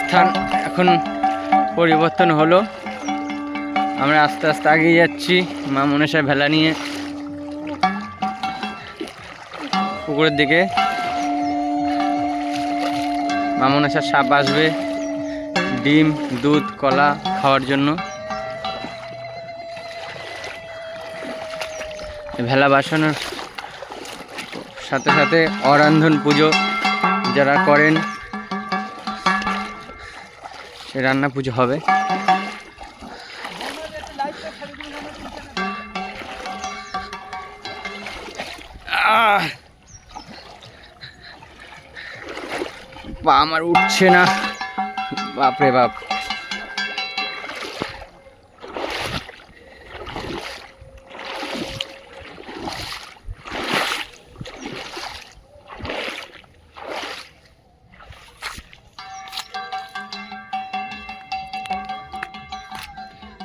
স্থান এখন পরিবর্তন হলো। আমরা আস্তে আস্তে এগিয়ে যাচ্ছি, মা মনসা ভেলা নিয়ে পুকুরের দিকে। মা মনসার সাপ আসবে, ডিম, দুধ, কলা খাওয়ার জন্য। ভেলা বাসানোর সাথে সাথে অরান্ধন পুজো যারা করেন সে রান্না পুজো হবে। আমার উঠছে না। বাপরে বাপ।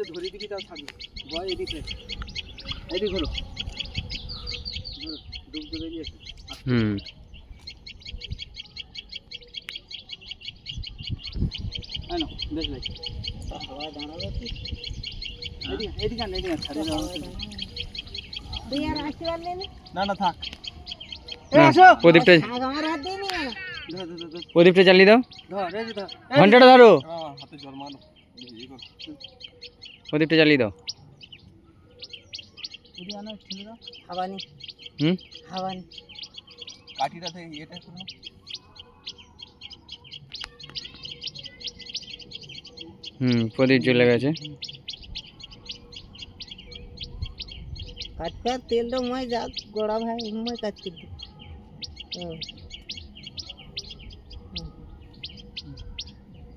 যে ধরে দিবি তাও থাকবে। বয় এদিকে এদিক হলো। ডুব ডুবে গিয়েছে হুম। আনো এদিকে এদিকে আন এদিকে না। না থাক। প্রদীপটা ধর ধর ধর ধর। প্রদীপটা জ্বালিয়ে দাও। ধর ধর। ঘন্টাটা ধরো। হাতে জল মানো এই কর। প্রদীপটা জ্বালিয়ে দাও। হাওয়ানি। হুম? হাওয়ানি। কাঠিটা থেকে এটা করো হুম প্রদীপ জ্বলে গেছে। কাট কাট তেলটা মই যাক গোড়া ভাই মই করে দি। হুম।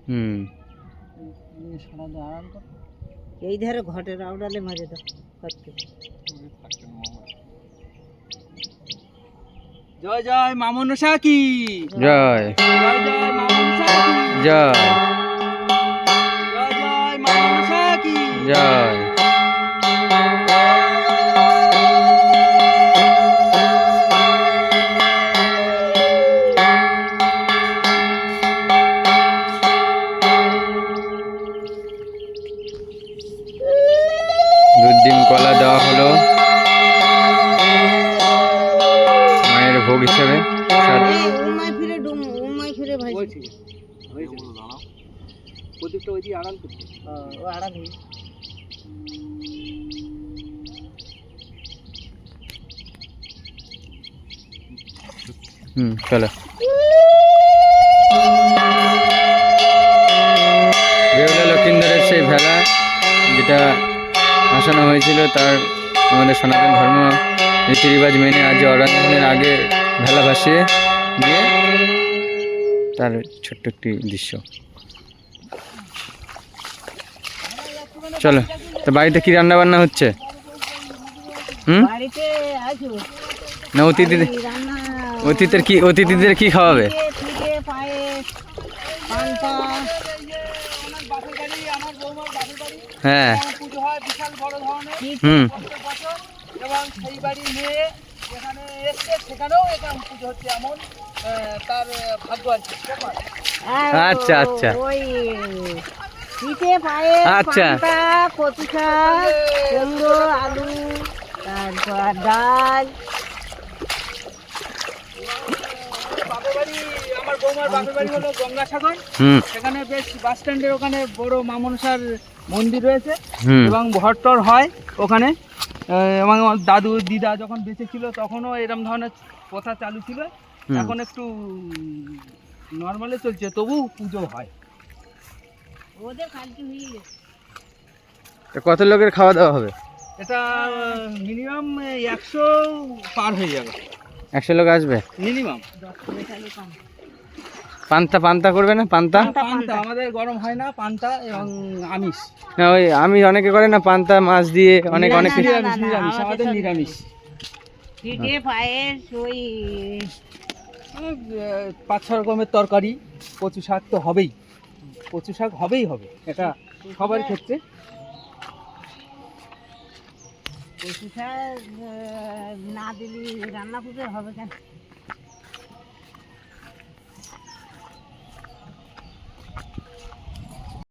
হুম। সারা দিয়ে আরাম কর এই ধারে ঘটের আউডালে মাঝে দাও কাট জয় জয় মামন সাকি। জয়। জয় জয় মামন কি জয়। জয় জয় মামন কি জয়। ডিম কলা দেওয়া হলো। মায়ের ভোগ হিসেবে। সাত- ফিরে ফিরে ভাই। হয়েছে ওই দিয়ে আড়াল করতে ও আড়াল হুম চলো। বেহুলা লক্ষিন্দরের সেই ভেলা যেটা ভাসানো হয়েছিল তার আমাদের সনাতন ধর্ম রীতি রিবাজ মেনে আজ অরণ্যের আগে ভেলা ভাসিয়ে দিয়ে তার ছোট্ট একটি দৃশ্য। চলো তো বাড়িতে কি রান্না বান্না হচ্ছে? হুম? না অতিথিদের অতিথিদের কি অতিথিদের কি খাওয়াবে? হয়। বিশাল বড় ধরনের হুম এবং সেই বাড়ি মেয়ে যেখানে এসছে সেখানেও এখানে পুজো হচ্ছে এমন আহ, তার ভাগ্য আছে ব্যাপার। আচ্ছা, আচ্ছা। ওই পিঠে পায়েস আচ্ছা। কচু শাক কুমড়ো আলু তারপর ডাল বাপের বাড়ি বাপের বাড়ি হলো গঙ্গাসাগর। হুম। সেখানে বেশ বাস স্ট্যান্ডের ওখানে বড় মা মনসার মন্দির রয়েছে এবং ভট্টর হয় ওখানে। এবং দাদু দিদা যখন বেঁচে ছিল তখনও এরকম ধরনের প্রথা চালু ছিল। এখন একটু নর্মালে চলছে তবু পুজো হয়। ওদের কালকে হয়ে গেছে। কত লোকের খাওয়া দাওয়া হবে? এটা মিনিমাম একশো পার হয়ে যাবে। একশো লোক আসবে? মিনিমাম পান্তা পান্তা করবে না? পান্তা? পান্তা আমাদের গরম হয় না পান্তা এবং আমিষ। না ওই আমি অনেকে করে না পান্তা মাছ দিয়ে অনেক অনেক কিছু। নিরামিষ নিরামিষ আমাদের আমাদের নিরামিষ। পিঠে পায়েস ওই পাঁচ ছ রকমের তরকারি কচু শাক তো হবেই। কচু শাক হবেই হবে এটা সবার ক্ষেত্রে। কচু শাক না দিলি রান্না করতে হবে কেন?